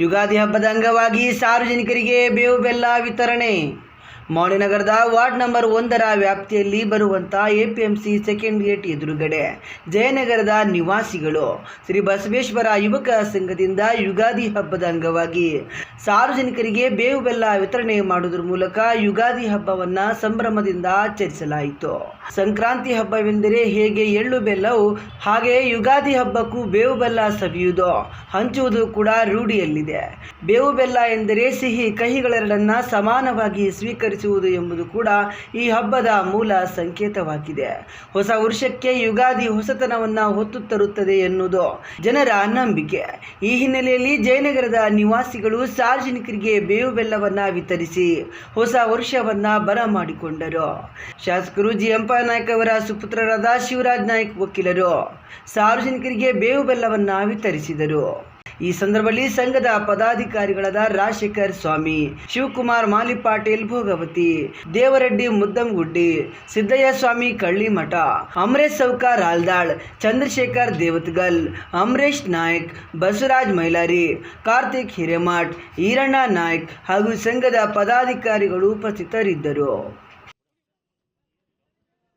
ಯುಗಾದಿ ಹಬ್ಬದ ಅಂಗವಾಗಿ ಸಾರ್ವಜನಿಕರಿಗೆ ಬೇವು ಬೆಲ್ಲ ವಿತರಣೆ. ಮೌಳಿನಗರದ ವಾರ್ಡ್ ನಂಬರ್ ಒಂದರ ವ್ಯಾಪ್ತಿಯಲ್ಲಿ ಬರುವಂಥ ಎಪಿಎಂಸಿ ಸೆಕೆಂಡ್ ಗೇಟ್ ಎದುರುಗಡೆ ಜಯನಗರದ ನಿವಾಸಿಗಳು ಶ್ರೀ ಬಸವೇಶ್ವರ ಯುವಕ ಸಂಘದಿಂದ ಯುಗಾದಿ ಹಬ್ಬದ ಅಂಗವಾಗಿ ಸಾರ್ವಜನಿಕರಿಗೆ ಬೇವು ಬೆಲ್ಲ ವಿತರಣೆ ಮಾಡುವುದರ ಮೂಲಕ ಯುಗಾದಿ ಹಬ್ಬವನ್ನು ಸಂಭ್ರಮದಿಂದ ಆಚರಿಸಲಾಯಿತು. ಸಂಕ್ರಾಂತಿ ಹಬ್ಬವೆಂದರೆ ಹೇಗೆ ಎಳ್ಳು ಬೆಲ್ಲವು, ಹಾಗೆ ಯುಗಾದಿ ಹಬ್ಬಕ್ಕೂ ಬೇವು ಬೆಲ್ಲ ಸವಿಯುವುದು, ಹಂಚುವುದು ಕೂಡ ರೂಢಿಯಲ್ಲಿದೆ. ಬೇವು ಬೆಲ್ಲ ಎಂದರೆ ಸಿಹಿ, ಕಹಿಗಳೆರಡನ್ನ ಸಮಾನವಾಗಿ ಸ್ವೀಕರಿಸುವುದು ಎಂಬುದು ಕೂಡ ಈ ಹಬ್ಬದ ಮೂಲ ಸಂಕೇತವಾಗಿದೆ. ಹೊಸ ವರ್ಷಕ್ಕೆ ಯುಗಾದಿ ಹೊಸತನವನ್ನ ಹೊತ್ತು ತರುತ್ತದೆ ಎನ್ನುವುದು ಜನರ ನಂಬಿಕೆ. ಈ ಹಿನ್ನೆಲೆಯಲ್ಲಿ ಜಯನಗರದ ನಿವಾಸಿಗಳು ಸಾರ್ವಜನಿಕರಿಗೆ ಬೇವು ಬೆಲ್ಲವನ್ನ ವಿತರಿಸಿ ಹೊಸ ವರ್ಷವನ್ನ ಬರಮಾಡಿಕೊಂಡರು ಶಾಸಕರು ಜಿ. ಎಂ. ನಾಯ್ಕ ಅವರ ಸುಪುತ್ರರಾದ ಶಿವರಾಜ್ ನಾಯ್ಕ್ ವಕೀಲರು ಸಾರ್ವಜನಿಕರಿಗೆ ಬೇವು ಬೆಲ್ಲವನ್ನ ವಿತರಿಸಿದರು. ಈ ಸಂದರ್ಭದಲ್ಲಿ ಸಂಘದ ಪದಾಧಿಕಾರಿಗಳಾದ ರಾಜಶೇಖರ್ ಸ್ವಾಮಿ, ಶಿವಕುಮಾರ್ ಮಾಲಿ ಪಾಟೀಲ್ ಭೋಗವತಿ, ದೇವರೆಡ್ಡಿ ಮುದ್ದಂಗುಡ್ಡಿ ಸಿದ್ದಯ್ಯ ಸ್ವಾಮಿ ಕಳ್ಳಿಮಠ, ಅಮರೇಶ್ ಸೌಕಾರ್ ಹಾಲ್ದಾಳ್ ಚಂದ್ರಶೇಖರ್ ದೇವತ್ಗಲ್, ಅಮರೇಶ್ ನಾಯ್ಕ್, ಬಸವರಾಜ್ ಮೈಲಾರಿ, ಕಾರ್ತಿಕ್ ಹಿರೇಮಠ್, ಈರಣ್ಣ ನಾಯ್ಕ್ ಹಾಗೂ ಸಂಘದ ಪದಾಧಿಕಾರಿಗಳು ಉಪಸ್ಥಿತರಿದ್ದರು.